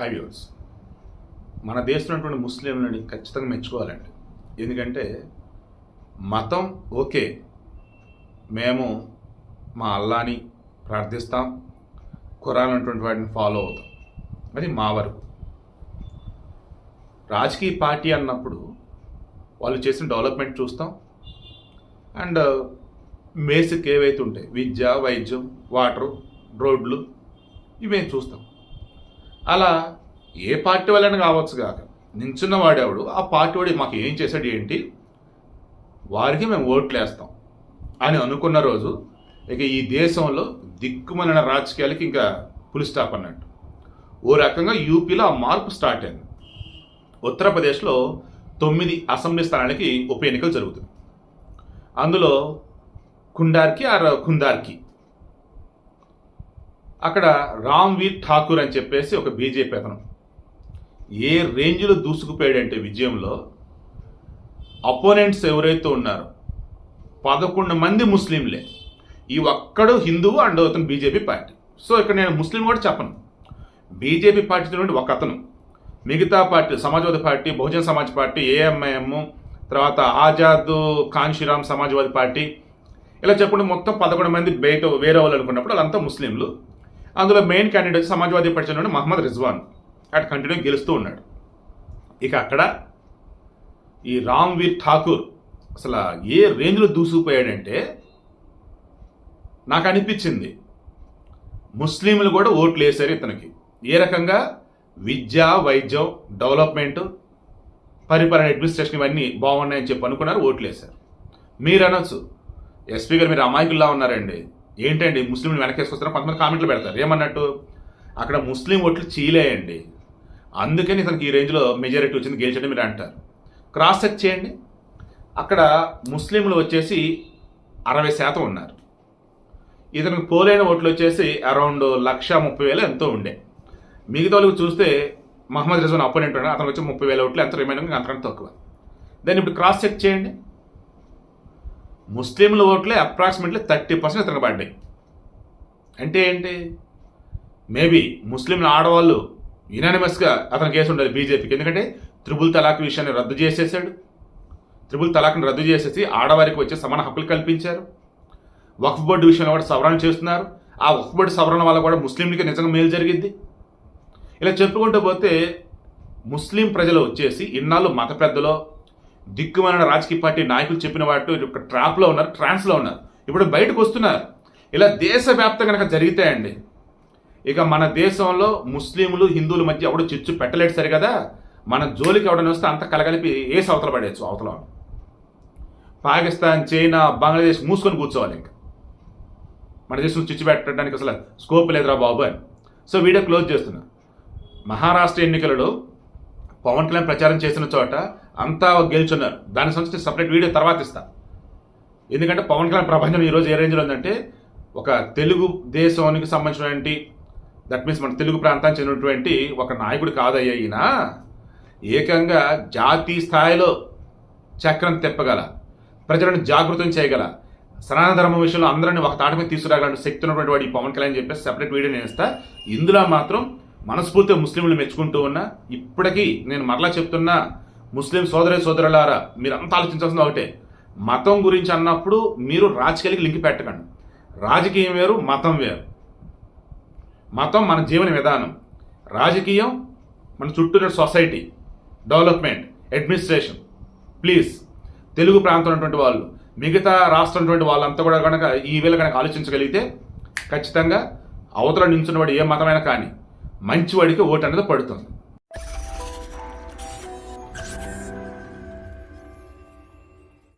High viewers మన దేశంలో ఉన్నటువంటి ముస్లింలని ఖచ్చితంగా మెచ్చుకోవాలండి. ఎందుకంటే మతం ఓకే. మేము మా అల్లాని ప్రార్థిస్తాం. కురాన్ అటువంటి వాటిని ఫాలో అవుతాం. అది మా వరకు. రాజకీయ పార్టీ అన్నప్పుడు వాళ్ళు చేసిన డెవలప్మెంట్ చూస్తాం. అండ్ బేసిక్ ఏవైతే ఉంటాయి విద్య వైద్యం వాటర్ రోడ్లు ఇవేం చూస్తాం. అలా ఏ పార్టీ వాళ్ళని కావచ్చు కాక నించున్న వాడేవాడు ఆ పార్టీ వాడు మాకు ఏం చేశాడు ఏంటి? వారికి మేము ఓట్లు వేస్తాం అని అనుకున్న రోజు ఇక ఈ దేశంలో దిక్కుమలిన రాజకీయాలకి ఇంకా పులి స్టాప్ అన్నట్టు. ఓ రకంగా యూపీలో ఆ మార్పు స్టార్ట్ అయింది. ఉత్తరప్రదేశ్లో తొమ్మిది అసెంబ్లీ స్థానాలకి ఉప ఎన్నికలు జరుగుతుంది అందులో కుండార్కి ఆర్ కుందార్కి అక్కడ రామ్వీర్ ఠాకూర్ అని చెప్పేసి ఒక బీజేపీ అతను. ఏ రేంజ్లో దూసుకుపోయాడంటే విజయంలో అపోనెంట్స్ ఎవరైతే ఉన్నారో పదకొండు మంది ముస్లింలే. ఈ ఒక్కడు హిందువు అండ్ అతను బీజేపీ పార్టీ. సో ఇక్కడ నేను ముస్లిం కూడా చెప్పను. బీజేపీ పార్టీ నుండి ఒక అతను. మిగతా party Samajwadi party Bahujan Samaj party AIMIM తర్వాత ఆజాద్ కాంశీరామ్ సమాజ్వాదీ పార్టీ. ఇలా చెప్పుకుంటే మొత్తం పదకొండు మంది బయట వేరే వాళ్ళు అనుకున్నప్పుడు వాళ్ళంతా ముస్లింలు. అందులో మెయిన్ క్యాండిడేట్ సమాజ్వాదీ పార్టీ నుండి మహమ్మద్ రిజ్వాన్. అటు కంటిన్యూ గెలుస్తూ ఉన్నాడు. ఇక అక్కడ ఈ రామ్వీర్ ఠాకూర్ అసలు ఏ రేంజ్లో దూసుకుపోయాడంటే నాకు అనిపించింది. ముస్లింలు కూడా ఓట్లు వేశారు ఇతనికి. ఏ రకంగా? విద్య వైద్యం డెవలప్మెంట్ పరిపాలన అడ్మినిస్ట్రేషన్ ఇవన్నీ బాగున్నాయని చెప్పి అనుకున్నారు ఓట్లు వేశారు. మీరు అనొచ్చు. ఎస్పీ గారు మీరు అమాయకుల్లా ఉన్నారండి. ఏంటండి ముస్లింలు వెనకేసుకొస్తారో? కొంతమంది కామెంట్లు పెడతారు. ఏమన్నట్టు? అక్కడ ముస్లిం ఓట్లు చీలేయండి. అందుకని ఇతనికి ఈ రేంజ్లో మెజారిటీ వచ్చింది గెలిచండి మీరు అంటారు. క్రాస్ చెక్ చేయండి. అక్కడ ముస్లింలు వచ్చేసి అరవై శాతం ఉన్నారు. ఇతనికి పోలైన ఓట్లు వచ్చేసి అరౌండ్ లక్ష ముప్పై వేలు ఎంతో ఉండే. మిగతా వాళ్ళకి చూస్తే మహమ్మద్ రిజవాన్ అపోనెంట్ ఉన్నాడు. అతను వచ్చి ముప్పై వేల ఓట్లు ఎంత రిమైనింగ్ అంతకంటే తక్కువ. దాన్ని ఇప్పుడు క్రాస్ చెక్ చేయండి. ముస్లింల ఓట్లే అప్రాక్సిమేట్లీ థర్టీ పర్సెంట్ ఇతనికి పడ్డాయి అంటే ఏంటి? మేబీ ముస్లింల ఆడవాళ్ళు యునానిమస్గా అతను కేసు ఉండాలి బీజేపీకి. ఎందుకంటే త్రిబుల్ తలాక్ విషయాన్ని రద్దు చేసేసాడు త్రిబుల్ తలాక్ని రద్దు చేసేసి ఆడవారికి వచ్చే సమాన హక్కులు కల్పించారు. వక్ఫ్ బోర్డు విషయంలో కూడా సవరణ చేస్తున్నారు. ఆ వక్ఫ్ బోర్డు సవరణ వల్ల కూడా ముస్లింలకి నిజంగా మేలు జరిగింది. ఇలా చెప్పుకుంటూ పోతే ముస్లిం ప్రజలు వచ్చేసి ఇన్నాళ్ళు మత పెద్దలో దిక్కుమన రాజకీయ పార్టీ నాయకులు చెప్పిన వాటి ఒక ట్రాప్లో ఉన్నారు ట్రాన్స్లో ఉన్నారు. ఇప్పుడు బయటకు వస్తున్నారు. ఇలా దేశవ్యాప్తంగా కనుక జరిగితాయండి. ఇక మన దేశంలో ముస్లింలు హిందువుల మధ్య ఎవడు చిచ్చు పెట్టలేడు సరి కదా మన జోలికి ఎవడని వస్తే అంత కలగలిపి ఏ అవతల పడేయచ్చు అవతల పాకిస్తాన్ చైనా బంగ్లాదేశ్ మూసుకొని కూర్చోవాలి ఇంకా. మన దేశం చిచ్చు పెట్టడానికి అసలు స్కోప్ లేదురా బాబు అని. సో వీడియో క్లోజ్ చేస్తున్నా. మహారాష్ట్ర ఎన్నికలలో పవన్ కళ్యాణ్ ప్రచారం చేసిన చోట అంతా గెలుచున్నారు. దాని సంబంధించి సపరేట్ వీడియో తర్వాత ఇస్తా. ఎందుకంటే పవన్ కళ్యాణ్ ప్రపంచం ఈరోజు ఏ రేంజ్లో ఉందంటే ఒక తెలుగు దేశానికి సంబంధించినటువంటి దట్ మీన్స్ మన తెలుగు ప్రాంతానికి చెందినటువంటి ఒక నాయకుడు కాదయ్యా ఈయన. ఏకంగా జాతీయ స్థాయిలో చక్రం తెప్పగల ప్రజలను జాగృతం చేయగల సనాతన ధర్మం విషయంలో అందరిని ఒక తాట మీద తీసుకురాగలంటే శక్తి ఉన్నటువంటి వాడు ఈ పవన్ కళ్యాణ్ చెప్పేసి సెపరేట్ వీడియో నేను ఇస్తా. ఇందులో మాత్రం మనస్ఫూర్తిగా ముస్లింలు మెచ్చుకుంటూ ఉన్నా ఇప్పటికీ నేను మరలా చెప్తున్నా ముస్లిం సోదరి సోదరులారా మీరంతా ఆలోచించాల్సింది ఒకటే. మతం గురించి అన్నప్పుడు మీరు రాజకీయాలకి లింక్ పెట్టకండి. రాజకీయం వేరు మతం వేరు. మతం మన జీవన విధానం. రాజకీయం మన చుట్టూ society. Development administration. Please Telugu ప్రాంతం ఉన్నటువంటి వాళ్ళు మిగతా రాష్ట్రం ఉన్నటువంటి వాళ్ళంతా కూడా కనుక ఈ వేళ కనుక ఆలోచించగలిగితే ఖచ్చితంగా అవతల నించున్నవాడు ఏ మతమైనా కానీ మంచివాడికి ఓటు అనేది పడుతుంది.